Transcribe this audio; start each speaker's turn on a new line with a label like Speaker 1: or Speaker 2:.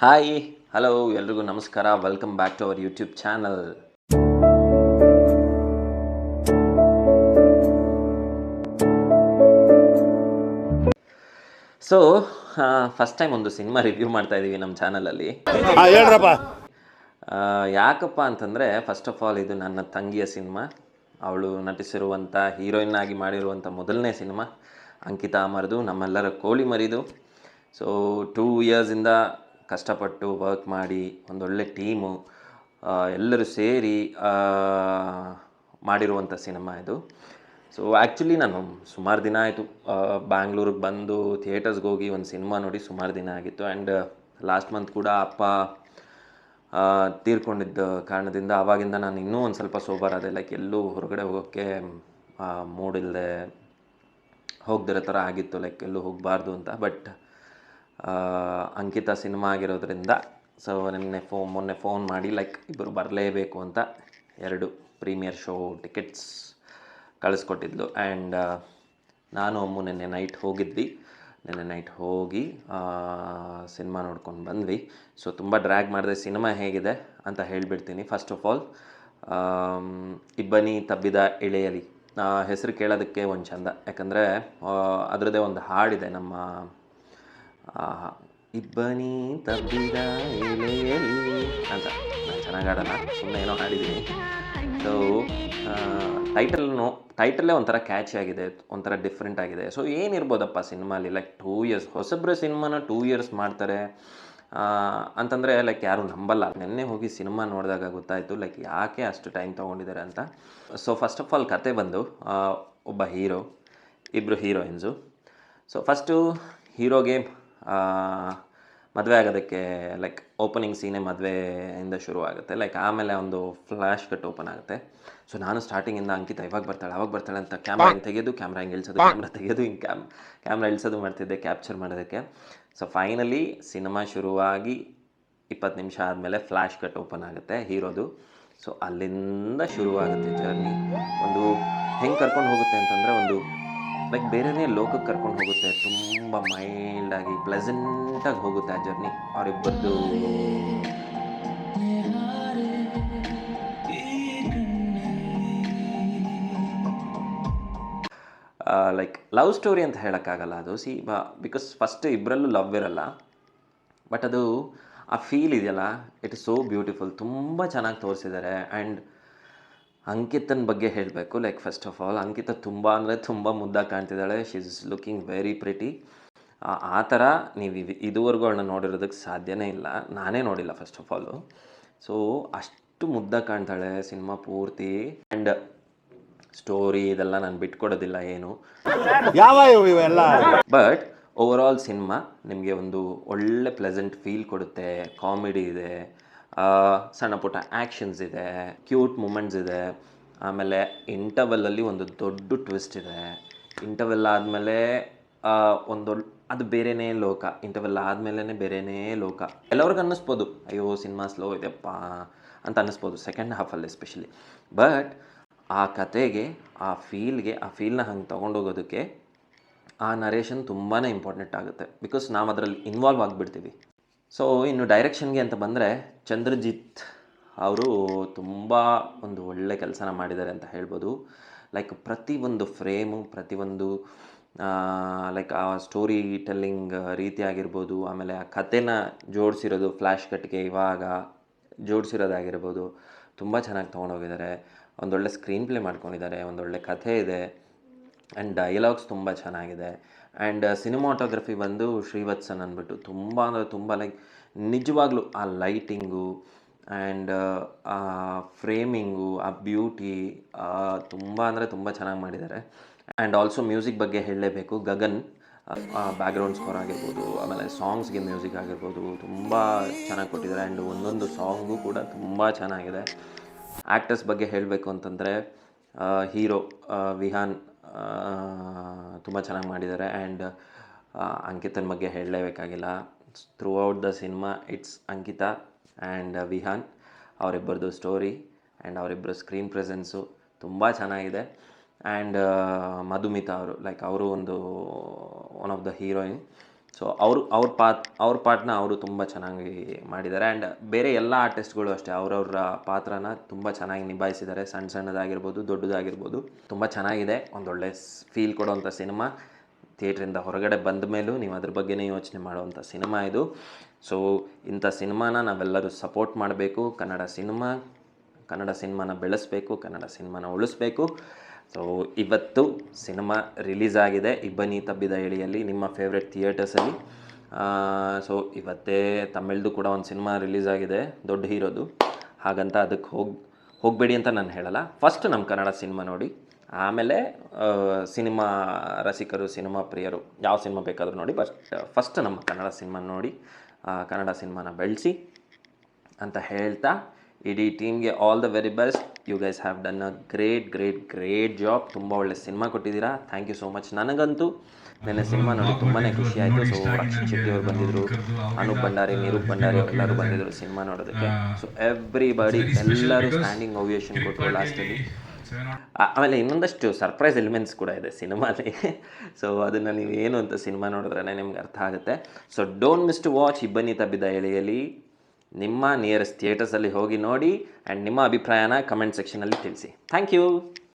Speaker 1: Hi hello ಎಲ್ರಿಗೂ ನಮಸ್ಕಾರ. Welcome back to our YouTube channel so first time ಒಂದು cinema review ಮಾಡ್ತಾ ಇದ್ದೀವಿ ನಮ್ಮ ಚಾನಲಲ್ಲಿ ಯಾಕಪ್ಪ ಅಂತಂದರೆ ಫಸ್ಟ್ ಆಫ್ ಆಲ್ ಇದು ನನ್ನ ತಂಗಿಯ ಸಿನಿಮಾ ಅವಳು ನಟಿಸಿರುವಂಥ ಹೀರೋಯಿನ್ ಆಗಿ ಮಾಡಿರುವಂಥ ಮೊದಲನೇ ಸಿನಿಮಾ ಅಂಕಿತಾ ಅಮರ್ದು ನಮ್ಮೆಲ್ಲರ ಕೋಳಿ ಮರಿದು. ಸೊ ಟೂ ಇಯರ್ಸಿಂದ ಕಷ್ಟಪಟ್ಟು ವರ್ಕ್ ಮಾಡಿ ಒಂದೊಳ್ಳೆ ಟೀಮು ಎಲ್ಲರೂ ಸೇರಿ ಮಾಡಿರುವಂಥ ಸಿನಿಮಾ ಇದು. ಸೊ ಆ್ಯಕ್ಚುಲಿ ನಾನು ಸುಮಾರು ದಿನ ಆಯಿತು ಬ್ಯಾಂಗ್ಳೂರಿಗೆ ಬಂದು ಥಿಯೇಟರ್ಸ್ಗೆ ಹೋಗಿ ಒಂದು ಸಿನಿಮಾ ನೋಡಿ ಸುಮಾರು ದಿನ ಆಗಿತ್ತು. ಆ್ಯಂಡ್ ಲಾಸ್ಟ್ ಮಂತ್ ಕೂಡ ಅಪ್ಪ ತೀರ್ಕೊಂಡಿದ್ದ ಕಾರಣದಿಂದ ಆವಾಗಿಂದ ನಾನು ಇನ್ನೂ ಒಂದು ಸ್ವಲ್ಪ ಸೋಬರ್ ಲೈಕ್ ಎಲ್ಲೂ ಹೊರಗಡೆ ಹೋಗೋಕ್ಕೆ ಮೂಡಿಲ್ಲದೆ ಹೋಗದಿರೋ ಥರ ಆಗಿತ್ತು. ಲೈಕ್ ಎಲ್ಲೂ ಹೋಗಬಾರ್ದು ಅಂತ. ಬಟ್ ಅಂಕಿತ ಸಿನಿಮಾ ಆಗಿರೋದ್ರಿಂದ ಸೊ ನಿನ್ನೆ ಫೋ, ಮೊನ್ನೆ ಫೋನ್ ಮಾಡಿ ಲೈಕ್ ಇಬ್ಬರು ಬರಲೇಬೇಕು ಅಂತ ಎರಡು ಪ್ರೀಮಿಯರ್ ಶೋ ಟಿಕೆಟ್ಸ್ ಕಳಿಸ್ಕೊಟ್ಟಿದ್ಲು. ಆ್ಯಂಡ್ ನಾನು ಅಮ್ಮು ನಿನ್ನೆ ನೈಟ್ ಹೋಗಿದ್ವಿ. ನಿನ್ನೆ ನೈಟ್ ಹೋಗಿ ಸಿನಿಮಾ ನೋಡ್ಕೊಂಡು ಬಂದ್ವಿ. ಸೊ ತುಂಬ ಡ್ರ್ಯಾಗ್ ಮಾಡಿದೆ, ಸಿನಿಮಾ ಹೇಗಿದೆ ಅಂತ ಹೇಳಿಬಿಡ್ತೀನಿ. ಫಸ್ಟ್ ಆಫ್ ಆಲ್ ಇಬ್ಬನಿ ತಬ್ಬಿದ ಎಳೆಯಲಿ. ಹೆಸರು ಕೇಳೋದಕ್ಕೆ ಒಂದು ಚಂದ. ಯಾಕಂದರೆ ಅದರದ್ದೇ ಒಂದು ಹಾಡಿದೆ ನಮ್ಮ ಆ, ಇಬ್ಬನಿ ತಬ್ಬಿದ ಎಲೆಯಲ್ಲಿ ಅಂತ. ನಾನು ಚೆನ್ನಾಗಿ ಹಾಡಲ್ಲ ಸುಮ್ಮನೆ ಏನೋ ಹಾಡಿದ್ದೀನಿ. ಸೊ ಟೈಟಲ್ ನೋ ಟೈಟಲ್ಲೇ ಒಂಥರ ಕ್ಯಾಚಿ ಆಗಿದೆ ಒಂಥರ ಡಿಫ್ರೆಂಟ್ ಆಗಿದೆ. ಸೊ ಏನಿರ್ಬೋದಪ್ಪ ಸಿನಿಮಾಲಿ? ಲೈಕ್ ಟೂ ಇಯರ್ಸ್ ಹೊಸಬ್ರ ಸಿನಿಮಾನ ಟೂ ಇಯರ್ಸ್ ಮಾಡ್ತಾರೆ. ಅಂತಂದರೆ ಲೈಕ್ ಯಾರು ನಂಬಲ್ಲ. ನಿನ್ನೆ ಹೋಗಿ ಸಿನಿಮಾ ನೋಡಿದಾಗ ಗೊತ್ತಾಯಿತು ಲೈಕ್ ಯಾಕೆ ಅಷ್ಟು ಟೈಮ್ ತೊಗೊಂಡಿದ್ದಾರೆ ಅಂತ. ಸೊ ಫಸ್ಟ್ ಆಫ್ ಆಲ್ ಕತೆ ಬಂದು ಒಬ್ಬ ಹೀರೋ ಇಬ್ಬರು ಹೀರೋಯಿನ್ಸು ಸೊ ಫಸ್ಟು ಹೀರೋಗೆ ಮದುವೆ ಆಗೋದಕ್ಕೆ ಲೈಕ್ ಓಪನಿಂಗ್ ಸೀನೇ ಮದುವೆಯಿಂದ ಶುರು ಆಗುತ್ತೆ. ಲೈಕ್ ಆಮೇಲೆ ಒಂದು ಫ್ಲ್ಯಾಶ್ ಕಟ್ ಓಪನ್ ಆಗುತ್ತೆ. ಸೊ ನಾನು ಸ್ಟಾರ್ಟಿಂಗಿಂದ ಅಂಕಿತ ಇವಾಗ ಬರ್ತಾಳೆ ಅವಾಗ ಬರ್ತಾಳೆ ಅಂತ ಕ್ಯಾಮ್ರಾ ಹಿಂಗೆ ತೆಗೆದು ಕ್ಯಾಮ್ರಾ ಹಿಂಗೆ ಇಳಿಸೋದು ಕ್ಯಾಮ್ರಾ ತೆಗೆದು ಹಿಂಗೆ ಕ್ಯಾಮ್ ಕ್ಯಾಮ್ರಾ ಇಳಿಸೋದು ಮಾಡ್ತಿದ್ದೆ ಕ್ಯಾಪ್ಚರ್ ಮಾಡೋದಕ್ಕೆ. ಸೊ ಫೈನಲಿ ಸಿನಿಮಾ ಶುರುವಾಗಿ ಇಪ್ಪತ್ತು ನಿಮಿಷ ಆದಮೇಲೆ ಫ್ಲ್ಯಾಶ್ ಕಟ್ ಓಪನ್ ಆಗುತ್ತೆ ಹೀರೋದು. ಸೊ ಅಲ್ಲಿಂದ ಶುರುವಾಗುತ್ತೆ ಜರ್ನಿ ಒಂದು ಹೆಂಗೆ ಕರ್ಕೊಂಡು ಹೋಗುತ್ತೆ ಅಂತಂದರೆ ಒಂದು ಲೈಕ್ ಬೇರೆಯೇ ಲೋಕಕ್ಕೆ ಕರ್ಕೊಂಡು ಹೋಗುತ್ತೆ. ತುಂಬ ಮೈಲ್ಡಾಗಿ ಪ್ಲೆಸೆಂಟಾಗಿ ಹೋಗುತ್ತೆ ಆ ಜರ್ನಿ ಅವರಿಬ್ಬರದ್ದು ಲೈಕ್ ಲವ್ ಸ್ಟೋರಿ ಅಂತ ಹೇಳೋಕ್ಕಾಗಲ್ಲ ಅದು. ಸಿ ಬಿಕಾಸ್ ಫಸ್ಟ್ ಇಬ್ಬರಲ್ಲೂ ಲವ್ ಇರಲ್ಲ. ಬಟ್ ಅದು, ಆ ಫೀಲ್ ಇದೆಯಲ್ಲ? ಇಟ್ ಇಸ್ ಸೋ ಬ್ಯೂಟಿಫುಲ್ ತುಂಬ ಚೆನ್ನಾಗಿ ತೋರಿಸಿದ್ದಾರೆ. ಆ್ಯಂಡ್ ಅಂಕಿತನ ಬಗ್ಗೆ ಹೇಳಬೇಕು. Like first of all Ankita ತುಂಬ ಅಂದರೆ ತುಂಬ ಮುದ್ದ ಕಾಣ್ತಿದ್ದಾಳೆ. She is looking very pretty ಆ ಥರ ನೀವು ಇದುವರೆಗೂ ಅವಳನ್ನ ನೋಡಿರೋದಕ್ಕೆ ಸಾಧ್ಯನೇ ಇಲ್ಲ. ನಾನೇ ನೋಡಿಲ್ಲ ಫಸ್ಟ್ ಆಫ್ ಆಲು ಸೊ ಅಷ್ಟು ಮುದ್ದ ಕಾಣ್ತಾಳೆ ಸಿನಿಮಾ ಪೂರ್ತಿ. ಆ್ಯಂಡ್ ಸ್ಟೋರಿ ಇದೆಲ್ಲ ನಾನು ಬಿಟ್ಕೊಡೋದಿಲ್ಲ ಏನು.
Speaker 2: ಯಾವ ಇವೆಲ್ಲ?
Speaker 1: ಬಟ್ ಓವರ್ ಆಲ್ ಸಿನಿಮಾ ನಿಮಗೆ ಒಂದು ಒಳ್ಳೆ ಪ್ಲೆಸೆಂಟ್ ಫೀಲ್ ಕೊಡುತ್ತೆ. ಕಾಮಿಡಿ ಇದೆ. ಸಣ್ಣ ಪುಟ್ಟ ಆ್ಯಕ್ಷನ್ಸ್ ಇದೆ ಕ್ಯೂಟ್ ಮೂಮೆಂಟ್ಸ್ ಇದೆ, ಆಮೇಲೆ ಇಂಟರ್ವೆಲ್ಲಲ್ಲಿ ಒಂದು ದೊಡ್ಡ ಟ್ವಿಸ್ಟ್ ಇದೆ. ಇಂಟರ್ವೆಲ್ ಆದಮೇಲೆ ಒಂದು ಅದು ಬೇರೆನೇ ಲೋಕ. ಇಂಟರ್ವೆಲ್ ಆದಮೇಲೆ ಬೇರೆನೇ ಲೋಕ. ಎಲ್ಲರಿಗೂ ಅನ್ನಿಸ್ಬೋದು, ಅಯ್ಯೋ ಸಿನಿಮಾ ಸ್ಲೋ ಇದೆಪ್ಪ ಅಂತ ಅನ್ನಿಸ್ಬೋದು ಸೆಕೆಂಡ್ ಹಾಫಲ್ಲಿ ಎಸ್ಪೆಷಲಿ ಬಟ್ ಆ ಕತೆಗೆ, ಆ ಫೀಲ್ಗೆ ಆ ಫೀಲ್ನ ಹಂಗೆ ತೊಗೊಂಡೋಗೋದಕ್ಕೆ ಆ ನರೇಷನ್ ತುಂಬಾ ಇಂಪಾರ್ಟೆಂಟ್ ಆಗುತ್ತೆ. ಬಿಕಾಸ್ ನಾವು ಅದರಲ್ಲಿ ಇನ್ವಾಲ್ವ್ ಆಗಿಬಿಡ್ತೀವಿ. ಸೊ ಇನ್ನು ಡೈರೆಕ್ಷನ್ಗೆ ಅಂತ ಬಂದರೆ ಚಂದ್ರಜಿತ್ ಅವರು ತುಂಬ ಒಂದು ಒಳ್ಳೆ ಕೆಲಸನ ಮಾಡಿದ್ದಾರೆ ಅಂತ ಹೇಳ್ಬೋದು. ಲೈಕ್ ಪ್ರತಿಯೊಂದು ಫ್ರೇಮು ಪ್ರತಿಯೊಂದು ಲೈಕ್ ಆ ಸ್ಟೋರಿ ಟೆಲ್ಲಿಂಗ್ ರೀತಿ ಆಗಿರ್ಬೋದು, ಆಮೇಲೆ ಆ ಕತೆನ ಜೋಡಿಸಿರೋದು ಫ್ಲ್ಯಾಶ್ ಕಟ್ಗೆ ಇವಾಗ ಜೋಡಿಸಿರೋದಾಗಿರ್ಬೋದು, ತುಂಬ ಚೆನ್ನಾಗಿ ತೊಗೊಂಡೋಗಿದ್ದಾರೆ ಒಂದೊಳ್ಳೆ ಸ್ಕ್ರೀನ್ ಪ್ಲೇ ಮಾಡ್ಕೊಂಡಿದ್ದಾರೆ ಒಂದೊಳ್ಳೆ ಕಥೆ ಇದೆ ಆ್ಯಂಡ್ ಡೈಲಾಗ್ಸ್ ತುಂಬ ಚೆನ್ನಾಗಿದೆ. ಆ್ಯಂಡ್ ಸಿನಿಮಾಟೋಗ್ರಫಿ ಬಂದು ಶ್ರೀವತ್ಸನ್ ಅಂದ್ಬಿಟ್ಟು ತುಂಬ ಅಂದರೆ ತುಂಬ ಲೈಕ್ ನಿಜವಾಗ್ಲೂ ಆ ಲೈಟಿಂಗು ಆ್ಯಂಡ್ ಆ ಫ್ರೇಮಿಂಗು ಆ ಬ್ಯೂಟಿ ತುಂಬ ಅಂದರೆ ತುಂಬ ಚೆನ್ನಾಗಿ ಮಾಡಿದ್ದಾರೆ. ಆ್ಯಂಡ್ ಆಲ್ಸೋ ಮ್ಯೂಸಿಕ್ ಬಗ್ಗೆ ಹೇಳಲೇಬೇಕು. ಗಗನ್ ಬ್ಯಾಕ್ಗ್ರೌಂಡ್ ಸ್ಕೋರ್ ಆಗಿರ್ಬೋದು, ಆಮೇಲೆ ಸಾಂಗ್ಸ್ಗೆ ಮ್ಯೂಸಿಕ್ ಆಗಿರ್ಬೋದು ತುಂಬ ಚೆನ್ನಾಗಿ ಕೊಟ್ಟಿದ್ದಾರೆ. ಆ್ಯಂಡ್ ಒಂದೊಂದು ಸಾಂಗು ಕೂಡ ತುಂಬ ಚೆನ್ನಾಗಿದೆ. ಆ್ಯಕ್ಟರ್ಸ್ ಬಗ್ಗೆ ಹೇಳಬೇಕು ಅಂತಂದರೆ ಹೀರೋ ವಿಹಾನ್ ತುಂಬ ಚೆನ್ನಾಗಿ ಮಾಡಿದ್ದಾರೆ. ಆ್ಯಂಡ್ ಅಂಕಿತನ ಬಗ್ಗೆ ಹೇಳಲೇಬೇಕಾಗಿಲ್ಲ. Throughout the cinema it's Ankita and Vihan ಅವರಿಬ್ಬರದು story and ಅವರಿಬ್ಬರ ಸ್ಕ್ರೀನ್ ಪ್ರೆಸೆನ್ಸು ತುಂಬ ಚೆನ್ನಾಗಿದೆ. ಆ್ಯಂಡ್ ಮಧುಮಿತಾ ಅವರು ಲೈಕ್ ಅವರು ಒಂದು one of the heroine so ಅವರು, ಅವ್ರ ಪಾತ್, ಅವ್ರ ಪಾರ್ಟ್ನ ಅವರು ತುಂಬ ಚೆನ್ನಾಗಿ ಮಾಡಿದ್ದಾರೆ. ಆ್ಯಂಡ್ ಬೇರೆ ಎಲ್ಲ ಆರ್ಟಿಸ್ಟ್ಗಳು ಅಷ್ಟೇ, ಅವರವ್ರ ಪಾತ್ರನ ತುಂಬ ಚೆನ್ನಾಗಿ ನಿಭಾಯಿಸಿದ್ದಾರೆ. ಸಣ್ಣ ಸಣ್ಣದಾಗಿರ್ಬೋದು, ದೊಡ್ಡದಾಗಿರ್ಬೋದು. ತುಂಬ ಚೆನ್ನಾಗಿದೆ. ಒಂದೊಳ್ಳೆ ಫೀಲ್ ಕೊಡೋವಂಥ ಸಿನಿಮಾ. ಥಿಯೇಟ್ರಿಂದ ಹೊರಗಡೆ ಬಂದ ಮೇಲೂ ನೀವು ಅದ್ರ ಬಗ್ಗೆನೇ ಯೋಚನೆ ಮಾಡುವಂಥ ಸಿನಿಮಾ ಇದು. ಸೊ ಇಂಥ ಸಿನಿಮಾನ ನಾವೆಲ್ಲರೂ ಸಪೋರ್ಟ್ ಮಾಡಬೇಕು. ಕನ್ನಡ ಸಿನಿಮಾ, ಕನ್ನಡ ಸಿನಿಮಾನ ಬೆಳೆಸಬೇಕು, ಕನ್ನಡ ಸಿನಿಮಾನ ಉಳಿಸ್ಬೇಕು. ಸೊ ಇವತ್ತು ಸಿನಿಮಾ ರಿಲೀಸ್ ಆಗಿದೆ ಇಬ್ಬನಿ ತಬ್ಬಿದ ಎಳಿಯಲ್ಲಿ ನಿಮ್ಮ ಫೇವ್ರೆಟ್ ಥಿಯೇಟರ್ಸಲ್ಲಿ ಸೊ ಇವತ್ತೇ ತಮಿಳ್ದು ಕೂಡ ಒಂದು ಸಿನಿಮಾ ರಿಲೀಸ್ ಆಗಿದೆ, ದೊಡ್ಡ ಹೀರೋದು. ಹಾಗಂತ ಅದಕ್ಕೆ ಹೋಗಿ, ಹೋಗಬೇಡಿ ಅಂತ ನಾನು ಹೇಳಲ್ಲ. ಫಸ್ಟ್ ನಮ್ಮ ಕನ್ನಡ ಸಿನಿಮಾ ನೋಡಿ. ಆಮೇಲೆ ಸಿನಿಮಾ ರಸಿಕರು, ಸಿನಿಮಾ ಪ್ರಿಯರು, ಯಾವ ಸಿನಿಮಾ ಬೇಕಾದರೂ ನೋಡಿ. ಬಟ್ ಫಸ್ಟ್ ನಮ್ಮ ಕನ್ನಡ ಸಿನಿಮಾ ನೋಡಿ. ಕನ್ನಡ ಸಿನಿಮಾನ ಬೆಳೆಸಿ ಅಂತ ಹೇಳ್ತಾ, ಇಡೀ ಟೀಮ್ಗೆ all the very best you guys have done a great great great job ತುಂಬ ಒಳ್ಳೆ ಸಿನಿಮಾ ಕೊಟ್ಟಿದ್ದೀರಾ. ಥ್ಯಾಂಕ್ ಯು ಸೋ ಮಚ್ ನನಗಂತೂ ನೆನ್ನೆ ಸಿನಿಮಾ ನೋಡಿ ತುಂಬಾ ಖುಷಿ ಆಯಿತು. ಸೊ ರಕ್ಷಿತ್ ಶೆಟ್ಟಿ ಅವರು ಬಂದಿದ್ದರು ಅನೂಪ್ ಭಂಡಾರಿ ನಿರೂಪ್ ಭಂಡಾರಿ ಎಲ್ಲರೂ ಬಂದಿದ್ದರು ಸಿನಿಮಾ ನೋಡೋದಕ್ಕೆ. ಸೊ ಎವ್ರಿ ಬಾಡಿ ಎಲ್ಲರೂ ಸ್ಟ್ಯಾಂಡಿಂಗ್ ಓವಿಯೇಷನ್ ಕೊಟ್ಟರು ಲಾಸ್ಟಲ್ಲಿ ಆಮೇಲೆ ಇನ್ನೊಂದಷ್ಟು ಸರ್ಪ್ರೈಸ್ ಎಲಿಮೆಂಟ್ಸ್ ಕೂಡ ಇದೆ ಸಿನಿಮಾಲಿ ಸೊ ಅದನ್ನು ನೀವು ಏನು ಅಂತ ಸಿನಿಮಾ ನೋಡಿದ್ರೆ ನಿಮ್ಗೆ ಅರ್ಥ ಆಗುತ್ತೆ. So don't miss to watch Ibbani Tabbida Eleyalli ನಿಮ್ಮ ನಿಯರೆಸ್ಟ್ ಥಿಯೇಟರ್ಸಲ್ಲಿ ಹೋಗಿ ನೋಡಿ ಆ್ಯಂಡ್ ನಿಮ್ಮ ಅಭಿಪ್ರಾಯನ ಕಮೆಂಟ್ ಸೆಕ್ಷನಲ್ಲಿ ತಿಳಿಸಿ. Thank you